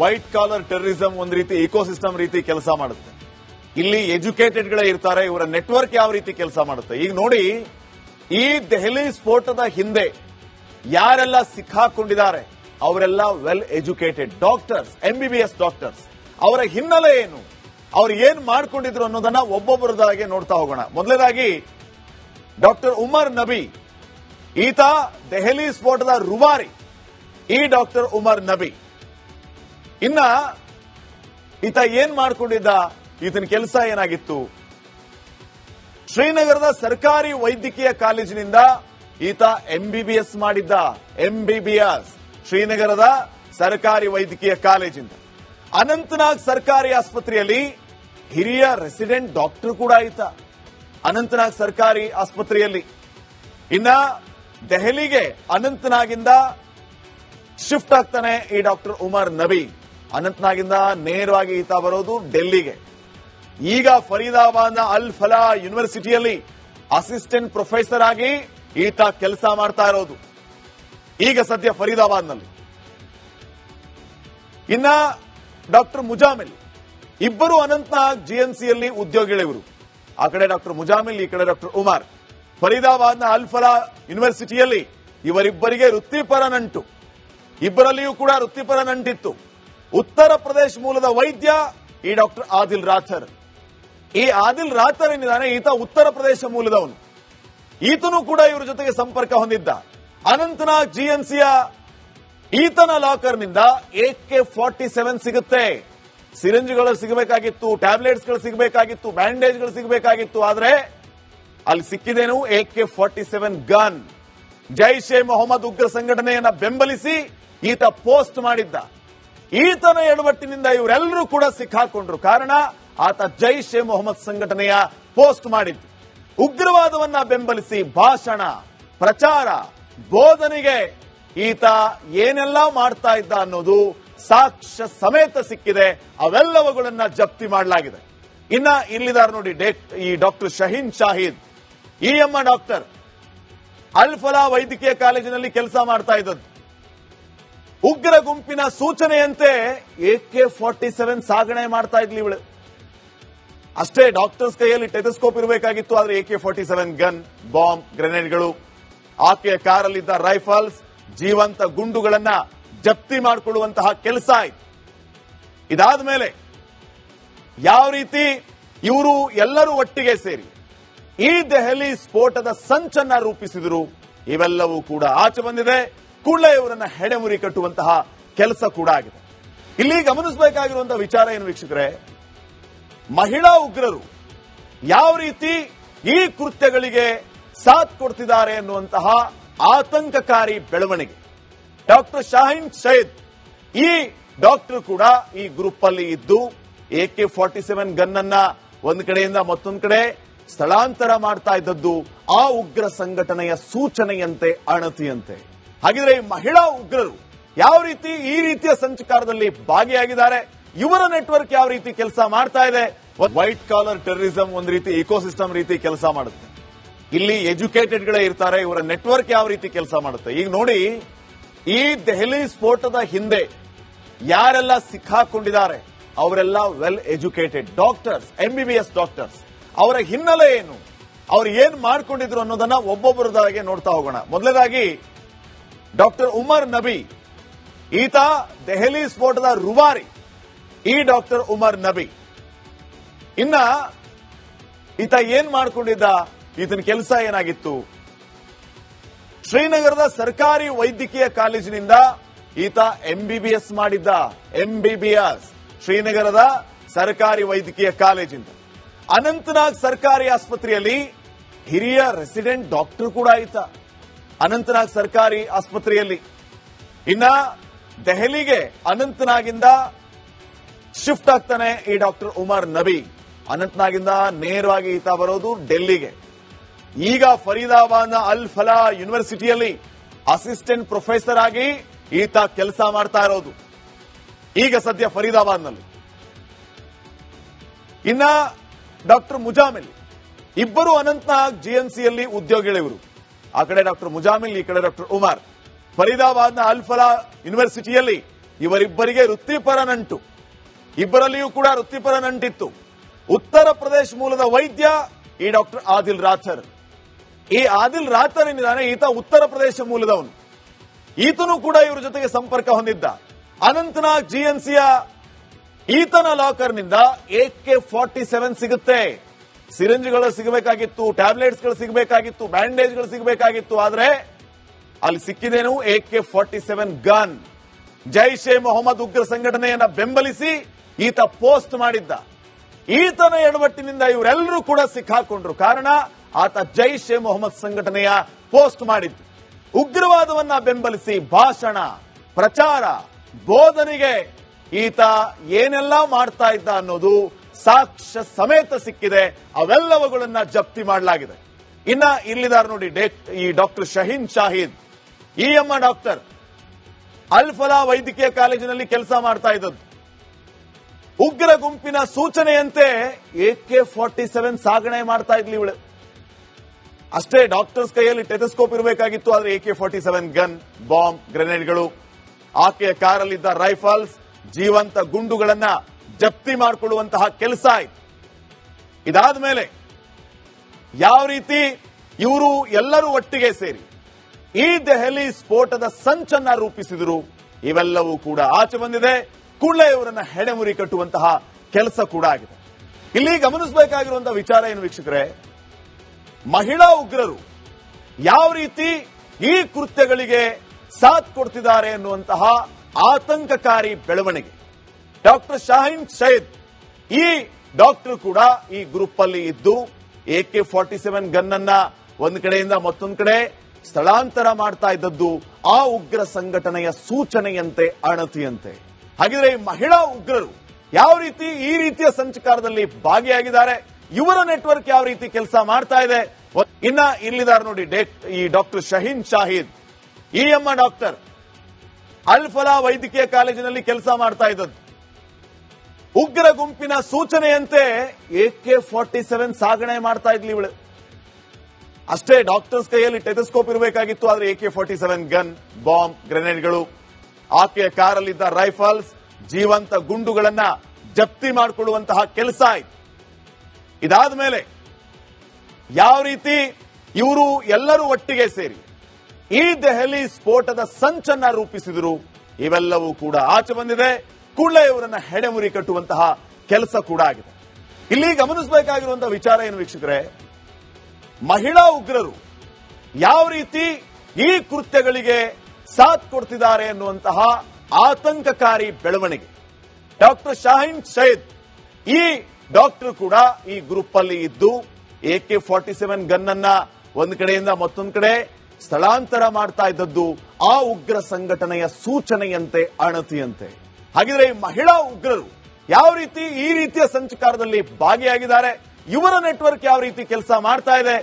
White collar terrorism ಒಂದ್ ರೀತಿ ecosystem ರೀತಿ ಕೆಲಸ ಮಾಡುತ್ತೆ. ಇಲ್ಲಿ ಎಜುಕೇಟೆಡ್ ಗಳೇ ಇರ್ತಾರೆ, ಇವರ ನೆಟ್ವರ್ಕ್ ಯಾವ ರೀತಿ ಕೆಲಸ ಮಾಡುತ್ತೆ? ಈಗ ನೋಡಿ, ಈ ದೆಹಲಿ ಸ್ಫೋಟದ ಹಿಂದೆ ಯಾರೆಲ್ಲ ಸಿಕ್ಕಾಕೊಂಡಿದ್ದಾರೆ? ಅವರೆಲ್ಲ well educated doctors MBBS doctors ಅವರ ಹಿನ್ನೆಲೆ ಏನು? ಅವ್ರು ಏನ್ ಮಾಡ್ಕೊಂಡಿದ್ರು ಅನ್ನೋದನ್ನ ಒಬ್ಬೊಬ್ಬರದಾಗೆ ನೋಡ್ತಾ ಹೋಗೋಣ. ಮೊದಲನೇದಾಗಿ, ಡಾಕ್ಟರ್ ಉಮರ್ ನಬಿ, ಈತ ದೆಹಲಿ ಸ್ಫೋಟದ ರುವಾರಿ. ಈ ಡಾಕ್ಟರ್ ಉಮರ್ ನಬಿ. ಇನ್ನ ಈತ ಏನ್ ಮಾಡ್ಕೊಂಡಿದ್ದ? ಈತನ ಕೆಲಸ ಏನಾಗಿತ್ತು? ಶ್ರೀನಗರದ ಸರ್ಕಾರಿ ವೈದ್ಯಕೀಯ ಕಾಲೇಜಿನಿಂದ ಈತ ಎಂಬಿಬಿಎಸ್ ಮಾಡಿದ್ದ. ಎಂಬಿಬಿಎಸ್ ಶ್ರೀನಗರದ ಸರ್ಕಾರಿ ವೈದ್ಯಕೀಯ ಕಾಲೇಜಿಂದ. ಅನಂತನಾಗ್ ಸರ್ಕಾರಿ ಆಸ್ಪತ್ರೆಯಲ್ಲಿ ಹಿರಿಯ ರೆಸಿಡೆಂಟ್ ಡಾಕ್ಟರ್ ಕೂಡ ಈತ. ಅನಂತನಾಗ್ ಸರ್ಕಾರಿ ಆಸ್ಪತ್ರೆಯಲ್ಲಿ. ಇನ್ನ ದೆಹಲಿಗೆ ಅನಂತನಾಗಿಂದ ಶಿಫ್ಟ್ ಆಗ್ತಾನೆ ಈ ಡಾಕ್ಟರ್ ಉಮರ್ ನಬಿ. ಅನಂತನಾಗಿಂದ ನೇರವಾಗಿ ಈತ ಬರೋದು ಡೆಲ್ಲಿಗೆ. ಈಗ ಫರೀದಾಬಾದ್ನ ಅಲ್ ಫಲಾ ಯೂನಿವರ್ಸಿಟಿಯಲ್ಲಿ ಅಸಿಸ್ಟೆಂಟ್ ಪ್ರೊಫೆಸರ್ ಆಗಿ ಈತ ಕೆಲಸ ಮಾಡ್ತಾ ಇರೋದು. ಈಗ ಸದ್ಯ ಫರೀದಾಬಾದ್ನಲ್ಲಿ. ಇನ್ನ ಡಾಕ್ಟರ್ ಮುಜಾಮಿಲ್. ಇಬ್ಬರು ಅನಂತನಾಗ್ ಜಿಎನ್ಸಿಯಲ್ಲಿ ಉದ್ಯೋಗಿಗಳಿವರು. ಆ ಕಡೆ ಡಾಕ್ಟರ್ ಮುಜಾಮಿಲ್, ಈ ಕಡೆ ಡಾಕ್ಟರ್ ಉಮರ್. ಫರೀದಾಬಾದ್ನ ಅಲ್ ಫಲಾ ಯೂನಿವರ್ಸಿಟಿಯಲ್ಲಿ ಇವರಿಬ್ಬರಿಗೆ ವೃತ್ತಿಪರ ನಂಟು. ಇಬ್ಬರಲ್ಲಿಯೂ ಕೂಡ ವೃತ್ತಿಪರ ನಂಟಿತ್ತು. ಉತ್ತರ ಪ್ರದೇಶ ಮೂಲದ ವೈದ್ಯ ಈ ಡಾಕ್ಟರ್ ಆದಿಲ್ ರಾಥರ್. ಈ ಆದಿಲ್ ರಾಥರ್ ಏನಿದ್ದಾನೆ ಈತ ಉತ್ತರ ಪ್ರದೇಶ ಮೂಲದವನು. ಈತನು ಕೂಡ ಇವರ ಜೊತೆಗೆ ಸಂಪರ್ಕ ಹೊಂದಿದ್ದ. ಅನಂತನಾಗ್ ಜಿಎನ್ಸಿಯ ಈತನ ಲಾಕರ್ನಿಂದ ಎ ಕೆ ಫಾರ್ಟಿ ಸೆವೆನ್ ಸಿಗುತ್ತೆ. ಸಿರಿಂಜ್ಗಳು ಸಿಗಬೇಕಾಗಿತ್ತು, ಟ್ಯಾಬ್ಲೆಟ್ಸ್ಗಳು ಸಿಗಬೇಕಾಗಿತ್ತು, ಬ್ಯಾಂಡೇಜ್ಗಳು ಸಿಗಬೇಕಾಗಿತ್ತು, ಆದ್ರೆ ಅಲ್ಲಿ ಸಿಕ್ಕಿದೇನು? A K forty seven gun. Jaish e Mohammed ಉಗ್ರ ಸಂಘಟನೆಯನ್ನ ಬೆಂಬಲಿಸಿ ಈತ ಪೋಸ್ಟ್ ಮಾಡಿದ್ದ. ಈತನ ಎಡವಟ್ಟಿನಿಂದ ಇವರೆಲ್ಲರೂ ಕೂಡ ಸಿಕ್ಕಾಕೊಂಡ್ರು. ಕಾರಣ, ಆತ ಜೈಷ್ ಎ ಮೊಹಮ್ಮದ್ ಸಂಘಟನೆಯ ಪೋಸ್ಟ್ ಮಾಡಿದ್ದು. ಉಗ್ರವಾದವನ್ನ ಬೆಂಬಲಿಸಿ ಭಾಷಣ, ಪ್ರಚಾರ, ಬೋಧನೆಗೆ ಈತ ಏನೆಲ್ಲ ಮಾಡ್ತಾ ಇದ್ದ ಅನ್ನೋದು ಸಾಕ್ಷ್ಯ ಸಮೇತ ಸಿಕ್ಕಿದೆ. ಅವೆಲ್ಲವುಗಳನ್ನ ಜಪ್ತಿ ಮಾಡಲಾಗಿದೆ. ಇನ್ನ ಇಲ್ಲಿದ್ದಾರೆ ನೋಡಿ ಈ ಡಾಕ್ಟರ್ ಶಹೀನ್ ಶಾಹಿದ್ ಈ ಎಮ್ಮ ಡಾಕ್ಟರ್. ಅಲ್ಫಲಾ ವೈದ್ಯಕೀಯ ಕಾಲೇಜಿನಲ್ಲಿ ಕೆಲಸ ಮಾಡ್ತಾ ಇದ್ದದ್ದು. ಉಗ್ರ ಗುಂಪಿನ ಸೂಚನೆಯಂತೆ ಎ ಕೆ ಫಾರ್ಟಿ ಸೆವೆನ್ ಸಾಗಣೆ ಮಾಡ್ತಾ ಇದ್ಲಿ ಇವಳು. ಅಷ್ಟೇ ಡಾಕ್ಟರ್ಸ್ ಕೈಯಲ್ಲಿ ಟೆಲಿಸ್ಕೋಪ್ ಇರಬೇಕಾಗಿತ್ತು, ಆದ್ರೆ A K forty seven gun, bomb, ಗ್ರೆನೇಡ್ಗಳು ಆಕೆಯ ಕಾರಲ್ಲಿದ್ದ ರೈಫಲ್ಸ್, ಜೀವಂತ ಗುಂಡುಗಳನ್ನ ಜಪ್ತಿ ಮಾಡಿಕೊಳ್ಳುವಂತಹ ಕೆಲಸ ಆಯ್ತು. ಇದಾದ ಮೇಲೆ ಯಾವ ರೀತಿ ಇವರು ಎಲ್ಲರೂ ಒಟ್ಟಿಗೆ ಸೇರಿ ಈ ದೆಹಲಿ ಸ್ಫೋಟದ ಸಂಚನ್ನ ರೂಪಿಸಿದರು, ಇವೆಲ್ಲವೂ ಕೂಡ ಆಚೆ ಬಂದಿದೆ. ಕೂಡಲೇ ಇವರನ್ನ ಹೆಡೆಮುರಿ ಕಟ್ಟುವಂತಹ ಕೆಲಸ ಕೂಡ ಆಗಿದೆ. ಇಲ್ಲಿ ಗಮನಿಸಬೇಕಾಗಿರುವಂತಹ ವಿಚಾರ ಏನು ವೀಕ್ಷಕರೇ? ಮಹಿಳಾ ಉಗ್ರರು ಯಾವ ರೀತಿ ಈ ಕೃತ್ಯಗಳಿಗೆ ಸಾಥ್ ಕೊಡ್ತಿದ್ದಾರೆ ಎನ್ನುವಂತಹ ಆತಂಕಕಾರಿ ಬೆಳವಣಿಗೆ. ಡಾಕ್ಟರ್ ಶಾಹಿನ್ ಸೈದ್ ಈ ಡಾಕ್ಟರ್ ಕೂಡ ಈ ಗ್ರೂಪ್ ಅಲ್ಲಿ ಇದ್ದು A K forty seven gun ಅನ್ನ ಒಂದ್ ಕಡೆಯಿಂದ ಮತ್ತೊಂದ್ ಕಡೆ ಸ್ಥಳಾಂತರ ಮಾಡ್ತಾ ಇದ್ದದ್ದು ಆ ಉಗ್ರ ಸಂಘಟನೆಯ ಸೂಚನೆಯಂತೆ, ಅಣತಿಯಂತೆ. ಹಾಗಿದ್ರೆ ಈ ಮಹಿಳಾ ಉಗ್ರರು ಯಾವ ರೀತಿ ಈ ರೀತಿಯ ಸಂಚಕಾರದಲ್ಲಿ ಭಾಗಿಯಾಗಿದ್ದಾರೆ? ಇವರ ನೆಟ್ವರ್ಕ್ ಯಾವ ರೀತಿ ಕೆಲಸ ಮಾಡ್ತಾ ಇದೆ? ವೈಟ್ ಕಾಲರ್ ಟೆರರಿಸಂ ಒಂದು ರೀತಿ ಇಕೋಸಿಸ್ಟಮ್ ರೀತಿ ಕೆಲಸ ಮಾಡುತ್ತೆ. ಇಲ್ಲಿ ಎಜುಕೇಟೆಡ್ ಗಳೇ ಇರ್ತಾರೆ, ಇವರ ನೆಟ್ವರ್ಕ್ ಯಾವ ರೀತಿ ಕೆಲಸ ಮಾಡುತ್ತೆ? ಈಗ ನೋಡಿ, ಈ ದೆಹಲಿ ಸ್ಫೋಟದ ಹಿಂದೆ ಯಾರೆಲ್ಲ ಸಿಕ್ಕಾಕೊಂಡಿದ್ದಾರೆ? ಅವರೆಲ್ಲ well educated doctors MBBS doctors ಅವರ ಹಿನ್ನೆಲೆ ಏನು? ಅವ್ರು ಏನ್ ಮಾಡ್ಕೊಂಡಿದ್ರು ಅನ್ನೋದನ್ನ ಒಬ್ಬೊಬ್ಬರದಾಗೆ ನೋಡ್ತಾ ಹೋಗೋಣ. ಮೊದಲನೇದಾಗಿ ಡಾಕ್ಟರ್ ಉಮರ್ ನಬಿ, ಈತ ದೆಹಲಿ ಸ್ಫೋಟದ ರುವಾರಿ. ಈ ಡಾಕ್ಟರ್ ಉಮರ್ ನಬಿ. ಇನ್ನ ಈತ ಏನ್ ಮಾಡ್ಕೊಂಡಿದ್ದ? ಈತನ ಕೆಲಸ ಏನಾಗಿತ್ತು? ಶ್ರೀನಗರದ ಸರ್ಕಾರಿ ವೈದ್ಯಕೀಯ ಕಾಲೇಜಿನಿಂದ ಈತ ಎಂಬಿಬಿಎಸ್ ಮಾಡಿದ್ದ. ಎಂಬಿಬಿಎಸ್ ಶ್ರೀನಗರದ ಸರ್ಕಾರಿ ವೈದ್ಯಕೀಯ ಕಾಲೇಜಿಂದ. ಅನಂತನಾಗ್ ಸರ್ಕಾರಿ ಆಸ್ಪತ್ರೆಯಲ್ಲಿ ಹಿರಿಯ ರೆಸಿಡೆಂಟ್ ಡಾಕ್ಟರ್ ಕೂಡ ಈತ. ಅನಂತನಾಗ್ ಸರ್ಕಾರಿ ಆಸ್ಪತ್ರೆಯಲ್ಲಿ. ಇನ್ನ ದೆಹಲಿಗೆ ಅನಂತನಾಗಿಂದ ಶಿಫ್ಟ್ ಆಗ್ತಾನೆ ಈ ಡಾಕ್ಟರ್ ಉಮರ್ ನಬಿ. ಅನಂತನಾಗಿಂದ ನೇರವಾಗಿ ಈತ ಬರೋದು ಡೆಲ್ಲಿಗೆ. ಈಗ ಫರೀದಾಬಾದ್ನ ಅಲ್ ಫಲಾ ಯೂನಿವರ್ಸಿಟಿಯಲ್ಲಿ ಅಸಿಸ್ಟೆಂಟ್ ಪ್ರೊಫೆಸರ್ ಆಗಿ ಈತ ಕೆಲಸ ಮಾಡ್ತಾ ಇರೋದು. ಈಗ ಸದ್ಯ ಫರೀದಾಬಾದ್ನಲ್ಲಿ. ಇನ್ನ ಡಾಕ್ಟರ್ ಮುಜಾಮಿಲ್. ಇಬ್ಬರು ಅನಂತನಾಗ್ ಜಿಎನ್ಸಿಯಲ್ಲಿ ಉದ್ಯೋಗಿಗಳಿವರು. ಆ ಕಡೆ ಡಾಕ್ಟರ್ ಮುಜಾಮಿಲ್, ಈ ಕಡೆ ಡಾಕ್ಟರ್ ಉಮರ್. ಫರೀದಾಬಾದ್ನ ಅಲ್ ಫಲಾ ಯೂನಿವರ್ಸಿಟಿಯಲ್ಲಿ ಇವರಿಬ್ಬರಿಗೆ ವೃತ್ತಿಪರ ನಂಟು. ಇಬ್ಬರಲ್ಲಿಯೂ ಕೂಡ ವೃತ್ತಿಪರ ನಂಟಿತ್ತು. ಉತ್ತರ ಪ್ರದೇಶ ಮೂಲದ ವೈದ್ಯ ಈ ಡಾಕ್ಟರ್ ಆದಿಲ್ ರಾಥರ್. ಈ ಆದಿಲ್ ರಾಥರ್ ಏನಿದ್ದಾನೆ ಈತ ಉತ್ತರ ಪ್ರದೇಶ ಮೂಲದವನು. ಈತನು ಕೂಡ ಇವರ ಜೊತೆಗೆ ಸಂಪರ್ಕ ಹೊಂದಿದ್ದ. ಅನಂತನಾಗ್ ಜಿಎನ್ಸಿಯ ಈತನ ಲಾಕರ್ನಿಂದ ಎ ಕೆ ಫಾರ್ಟಿ ಸಿಗುತ್ತೆ. ಸಿರಿಂಜ್ಗಳು ಸಿಗಬೇಕಾಗಿತ್ತು, ಟ್ಯಾಬ್ಲೆಟ್ಸ್ಗಳು ಸಿಗಬೇಕಾಗಿತ್ತು, ಬ್ಯಾಂಡೇಜ್ಗಳು ಸಿಗಬೇಕಾಗಿತ್ತು, ಆದ್ರೆ ಅಲ್ಲಿ ಸಿಕ್ಕಿದೇನು A K forty seven gun Jaish e Mohammed ಉಗ್ರ ಸಂಘಟನೆಯನ್ನ ಬೆಂಬಲಿಸಿ ಈತ ಪೋಸ್ಟ್ ಮಾಡಿದ್ದ. ಈತನ ಎಡವಟ್ಟಿನಿಂದ ಇವರೆಲ್ಲರೂ ಕೂಡ ಸಿಕ್ಕಾಕೊಂಡ್ರು. ಕಾರಣ, ಆತ ಜೈಷ್ ಎ ಮೊಹಮ್ಮದ್ ಸಂಘಟನೆಯ ಪೋಸ್ಟ್ ಮಾಡಿದ್ದು. ಉಗ್ರವಾದವನ್ನ ಬೆಂಬಲಿಸಿ ಭಾಷಣ, ಪ್ರಚಾರ, ಬೋಧನೆಗೆ ಈತ ಏನೆಲ್ಲ ಮಾಡ್ತಾ ಇದ್ದ ಅನ್ನೋದು ಸಾಕ್ಷ್ಯ ಸಮೇತ ಸಿಕ್ಕಿದೆ, ಅವೆಲ್ಲವುಗಳನ್ನ ಜಪ್ತಿ ಮಾಡಲಾಗಿದೆ. ಇನ್ನ ಇಲ್ಲಿದ್ದಾರೆ ನೋಡಿ ಈ ಡಾಕ್ಟರ್ ಶಹೀನ್ ಶಾಹಿದ್, ಈ ಎಮ್ಮ ಡಾಕ್ಟರ್, ಅಲ್ಫಲಾ ವೈದ್ಯಕೀಯ ಕಾಲೇಜಿನಲ್ಲಿ ಕೆಲಸ ಮಾಡ್ತಾ ಇದ್ದದ್ದು. ಉಗ್ರ ಗುಂಪಿನ ಸೂಚನೆಯಂತೆ ಎ ಕೆ ಫಾರ್ಟಿ ಸೆವೆನ್ ಸಾಗಣೆ ಮಾಡ್ತಾ ಇದ್ಲಿ ಇವಳು. ಅಷ್ಟೇ, ಡಾಕ್ಟರ್ಸ್ ಕೈಯಲ್ಲಿ ಟೆಥಸ್ಕೋಪ್ ಇರಬೇಕಾಗಿತ್ತು, ಆದ್ರೆ A K forty seven gun, bomb, ಗ್ರೆನೇಡ್ಗಳು, ಆಕೆಯ ಕಾರಲ್ಲಿದ್ದ ರೈಫಲ್ಸ್, ಜೀವಂತ ಗುಂಡುಗಳನ್ನ ಜಪ್ತಿ ಮಾಡಿಕೊಳ್ಳುವಂತಹ ಕೆಲಸ ಆಯಿತು. ಇದಾದ ಮೇಲೆ ಯಾವ ರೀತಿ ಇವರು ಎಲ್ಲರೂ ಒಟ್ಟಿಗೆ ಸೇರಿ ಈ ದೆಹಲಿ ಸ್ಫೋಟದ ಸಂಚನ್ನ ರೂಪಿಸಿದರು, ಇವೆಲ್ಲವೂ ಕೂಡ ಆಚೆ ಬಂದಿದೆ. ಕೂಡಲೇ ಇವರನ್ನ ಹೆಡೆಮುರಿ ಕಟ್ಟುವಂತಹ ಕೆಲಸ ಕೂಡ ಆಗಿದೆ. ಇಲ್ಲಿ ಗಮನಿಸಬೇಕಾಗಿರುವಂತಹ ವಿಚಾರ ಏನು ವೀಕ್ಷಕರೇ? ಮಹಿಳಾ ಉಗ್ರರು ಯಾವ ರೀತಿ ಈ ಕೃತ್ಯಗಳಿಗೆ ಸಾಥ್ ಕೊಡ್ತಿದ್ದಾರೆ ಎನ್ನುವಂತಹ ಆತಂಕಕಾರಿ ಬೆಳವಣಿಗೆ. ಡಾಕ್ಟರ್ ಶಾಹೀನ್ ಸೈದ್ ಈ ಡಾಕ್ಟರ್ ಕೂಡ ಈ ಗ್ರೂಪ್ ಅಲ್ಲಿ ಇದ್ದು A K forty seven gun ಅನ್ನ ಒಂದ್ ಕಡೆಯಿಂದ ಮತ್ತೊಂದ್ ಕಡೆ ಸ್ಥಳಾಂತರ ಮಾಡ್ತಾ ಇದ್ದದ್ದು ಆ ಉಗ್ರ ಸಂಘಟನೆಯ ಸೂಚನೆಯಂತೆ, ಅಣತಿಯಂತೆ. ಹಾಗಿದ್ರೆ ಈ ಮಹಿಳಾ ಉಗ್ರರು ಯಾವ ರೀತಿ ಈ ರೀತಿಯ ಸಂಚಕಾರದಲ್ಲಿ ಭಾಗಿಯಾಗಿದ್ದಾರೆ, ಇವರ ನೆಟ್ವರ್ಕ್ ಯಾವ ರೀತಿ ಕೆಲಸ ಮಾಡ್ತಾ ಇದೆ ಇನ್ನ ಇಲ್ಲಿದ್ದಾರೆ ನೋಡಿ ಈ ಡಾಕ್ಟರ್ ಶಹೀನ್ ಶಾಹಿದ್. ಈ ಎಮ್ಮ ಡಾಕ್ಟರ್ ಅಲ್ಫಲಾ ವೈದ್ಯಕೀಯ ಕಾಲೇಜಿನಲ್ಲಿ ಕೆಲಸ ಮಾಡ್ತಾ ಇದ್ದದ್ದು. ಉಗ್ರ ಗುಂಪಿನ ಸೂಚನೆಯಂತೆ ಎ ಕೆ ಫಾರ್ಟಿ ಸೆವೆನ್ ಸಾಗಣೆ ಮಾಡ್ತಾ ಇದ್ಲಿ ಇವಳು. ಅಷ್ಟೇ ಡಾಕ್ಟರ್ಸ್ ಕೈಯಲ್ಲಿ ಟೆಥಸ್ಕೋಪ್ ಇರಬೇಕಾಗಿತ್ತು, ಆದ್ರೆ A K forty seven gun, bomb, ಗ್ರೆನೇಡ್ಗಳು. ಆಕೆಯ ಕಾರಲ್ಲಿದ್ದ ರೈಫಲ್ಸ್ ಜೀವಂತ ಗುಂಡುಗಳನ್ನ ಜಪ್ತಿ ಮಾಡಿಕೊಳ್ಳುವಂತಹ ಕೆಲಸ ಆಯ್ತು. ಇದಾದ ಮೇಲೆ ಯಾವ ರೀತಿ ಇವರು ಎಲ್ಲರೂ ಒಟ್ಟಿಗೆ ಸೇರಿ ಈ ದೆಹಲಿ ಸ್ಫೋಟದ ಸಂಚನ್ನ ರೂಪಿಸಿದರು, ಇವೆಲ್ಲವೂ ಕೂಡ ಆಚೆ ಬಂದಿದೆ. ಕೂಡಲೇ ಇವರನ್ನ ಹೆಡೆಮುರಿ ಕಟ್ಟುವಂತಹ ಕೆಲಸ ಕೂಡ ಆಗಿದೆ. ಇಲ್ಲಿ ಗಮನಿಸಬೇಕಾಗಿರುವಂತಹ ವಿಚಾರ ಏನು ವೀಕ್ಷಕರೇ? ಮಹಿಳಾ ಉಗ್ರರು ಯಾವ ರೀತಿ ಈ ಕೃತ್ಯಗಳಿಗೆ ಸಾಥ್ ಕೊಡ್ತಿದ್ದಾರೆ ಎನ್ನುವಂತಹ ಆತಂಕಕಾರಿ ಬೆಳವಣಿಗೆ. ಡಾಕ್ಟರ್ ಶಾಹಿನ್ ಸೈದ್ ಈ ಡಾಕ್ಟರ್ ಕೂಡ ಈ ಗ್ರೂಪ್ ಅಲ್ಲಿ ಇದ್ದು A K forty seven gun ಅನ್ನ ಒಂದ್ ಕಡೆಯಿಂದ ಮತ್ತೊಂದು ಕಡೆ ಸ್ಥಳಾಂತರ ಮಾಡ್ತಾ ಇದ್ದದ್ದು ಆ ಉಗ್ರ ಸಂಘಟನೆಯ ಸೂಚನೆಯಂತೆ, ಅಣತಿಯಂತೆ. ಹಾಗಿದ್ರೆ ಈ ಮಹಿಳಾ ಉಗ್ರರು ಯಾವ ರೀತಿ ಈ ರೀತಿಯ ಸಂಚಕಾರದಲ್ಲಿ ಭಾಗಿಯಾಗಿದ್ದಾರೆ? ಇವರ ನೆಟ್ವರ್ಕ್ ಯಾವ ರೀತಿ ಕೆಲಸ ಮಾಡ್ತಾ ಇದೆ?